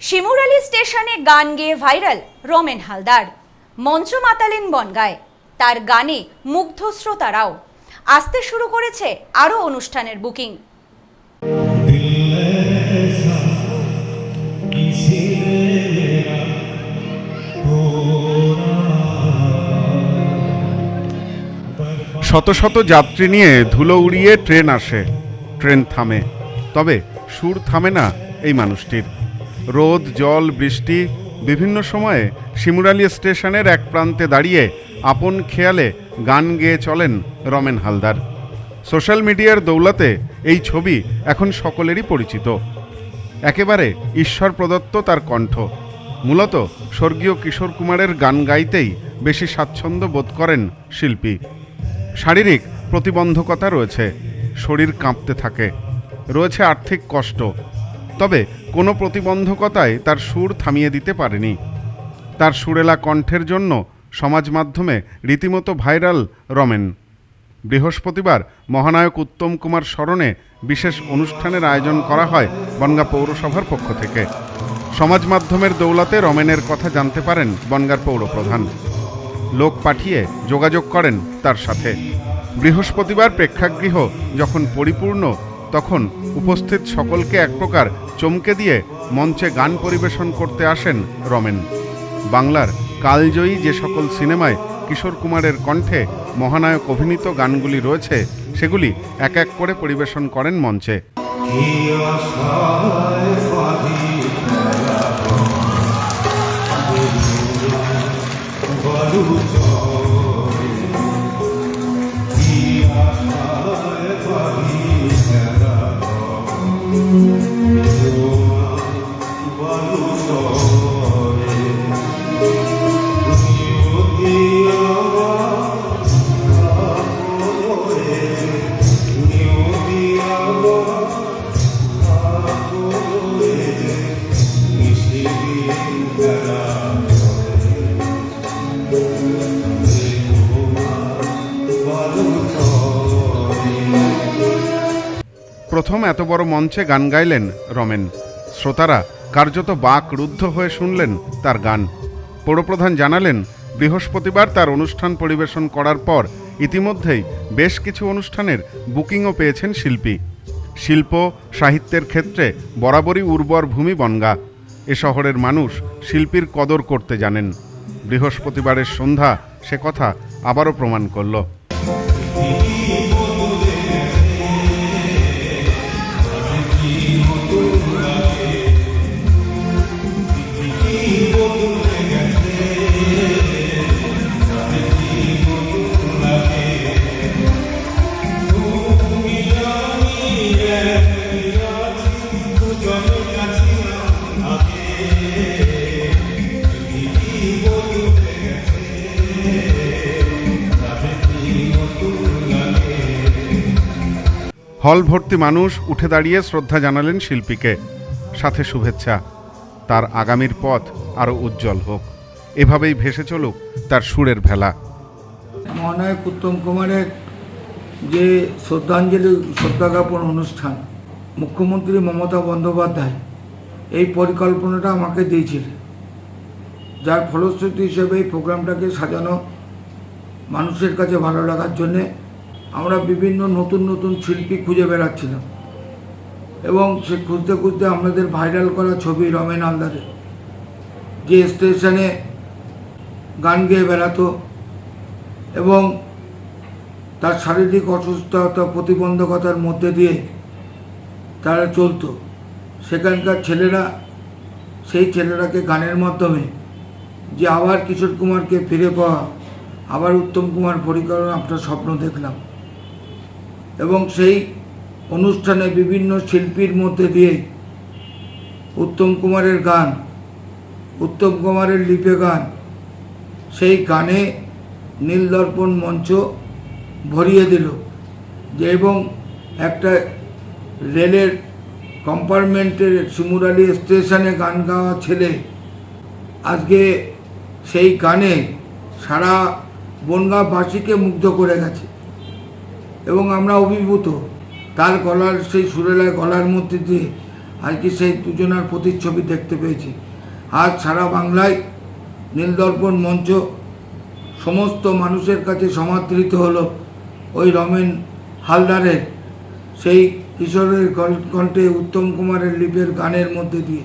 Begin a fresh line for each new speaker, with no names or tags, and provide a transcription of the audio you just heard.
শিমুরালি স্টেশনে গান গেয়ে ভাইরাল রমেন হালদার। মঞ্চ মাতালেন বনগায়। তার গানে মুগ্ধ শ্রোতারাও। আসতে শুরু করেছে আরও অনুষ্ঠানের বুকিং।
শত শত যাত্রী নিয়ে ধুলো উড়িয়ে ট্রেন আসে। ট্রেন থামে। তবে সুর থামে না এই মানুষটির। রোদ, জল, বৃষ্টি, বিভিন্ন সময়ে শিমুরালি স্টেশনের এক প্রান্তে দাঁড়িয়ে আপন খেয়ালে গান গেয়ে চলেন রমেন হালদার। সোশ্যাল মিডিয়ার দৌলতে এই ছবি এখন সকলেরই পরিচিত। একেবারে ঈশ্বর প্রদত্ত তার কণ্ঠ। মূলত স্বর্গীয় কিশোর কুমারের গান গাইতেই বেশি স্বাচ্ছন্দ্য বোধ করেন শিল্পী। শারীরিক প্রতিবন্ধকতা রয়েছে, শরীর কাঁপতে থাকে, রয়েছে আর্থিক কষ্ট তবে কোনো প্রতিবন্ধকতায় তার সুর থামিয়ে দিতে পারেনি। তার সুরেলা কণ্ঠের জন্য সমাজ মাধ্যমে রীতিমতো ভাইরাল রমেন। বৃহস্পতিবার মহানায়ক উত্তম কুমার স্মরণে বিশেষ অনুষ্ঠানের আয়োজন করা হয় বনগা পৌরসভার পক্ষ থেকে। সমাজ মাধ্যমের দৌলতে রমেনের কথা জানতে পারেন বনগার পৌরপ্রধান। লোক পাঠিয়ে যোগাযোগ করেন তার সাথে। বৃহস্পতিবার প্রেক্ষাগৃহ যখন পরিপূর্ণ, তখন উপস্থিত সকলকে এক প্রকার চমকে দিয়ে মঞ্চে গান পরিবেশন করতে আসেন রমেন। বাংলার কালজয়ী যে সকল সিনেমায় কিশোর কুমারের কণ্ঠে মহানায়ক অভিনীত গানগুলি রয়েছে, সেগুলি এক এক করে পরিবেশন করেন মঞ্চে। প্রথম এত বড় মঞ্চে গান গাইলেন রমেন। শ্রোতারা কার্যত বাক রুদ্ধ হয়ে শুনলেন তার গান। পৌরপ্রধান জানালেন, বৃহস্পতিবার তার অনুষ্ঠান পরিবেশন করার পর ইতিমধ্যেই বেশ কিছু অনুষ্ঠানের বুকিংও পেয়েছেন শিল্পী। শিল্প, সাহিত্যের ক্ষেত্রে বরাবরই উর্বর ভূমি বনগা। এ শহরের মানুষ শিল্পীর কদর করতে জানেন। বৃহস্পতিবারের সন্ধ্যা সে কথা আবারও প্রমাণ করল। হল ভর্তি মানুষ উঠে দাঁড়িয়ে শ্রদ্ধা জানালেন শিল্পীকে। সাথে শুভেচ্ছা। তার আগামীর পথ আরও উজ্জ্বল হোক। এভাবেই ভেসে চলুক তার সুরের ভেলা।
মহানায়ক উত্তম কুমারের যে শ্রদ্ধাঞ্জলি, শ্রদ্ধা জ্ঞাপন অনুষ্ঠান, মুখ্যমন্ত্রী মমতা বন্দ্যোপাধ্যায় এই পরিকল্পনাটা আমাকে দিয়েছিলেন যার ফলশ্রুতি হিসেবে এই প্রোগ্রামটাকে সাজানো মানুষের কাছে ভালো লাগার জন্যে আমরা বিভিন্ন নতুন নতুন শিল্পী খুঁজে বেড়াচ্ছিলাম। এবং সে খুঁজতে খুঁজতে আমাদের ভাইরাল করা ছবি রমেন আলদারের। যে স্টেশনে গান গেয়ে বেড়াতো এবং তার শারীরিক অসুস্থতা প্রতিবন্ধকতার মধ্যে দিয়ে তারা চলতো। সেখানকার ছেলেরা, সেই ছেলেরাকে গানের মাধ্যমে যে আবার কিশোর কুমারকে ফিরে পাওয়া, আবার উত্তম কুমার পরিকল্পনা আপনার স্বপ্ন দেখলাম। এবং সেই অনুষ্ঠানে বিভিন্ন শিল্পীর মধ্যে দিয়ে উত্তম কুমারের গান, উত্তম কুমারের লিপে গান, সেই গানে নীলদর্পণ মঞ্চ ভরিয়ে দিল যে এবং একটা রেলের কম্পার্টমেন্টের শিমুরালি স্টেশনে গান গাওয়া ছেলে আজকে সেই গানে সারা বনগাঁবাসীকে মুগ্ধ করে গেছে। এবং আমরা অভিভূত। তার গলার সেই সুরেলায় গলার মধ্যে দিয়ে আজকে সেই দুজনার প্রতিচ্ছবি দেখতে পেয়েছি। আজ সারা বাংলায় নীলদর্পণ মঞ্চ সমস্ত মানুষের কাছে সমাদৃত হলো ওই রমেন হালদারের, সেই কিশোরের কণ্ঠে উত্তম কুমারের লিপের গানের মধ্যে দিয়ে।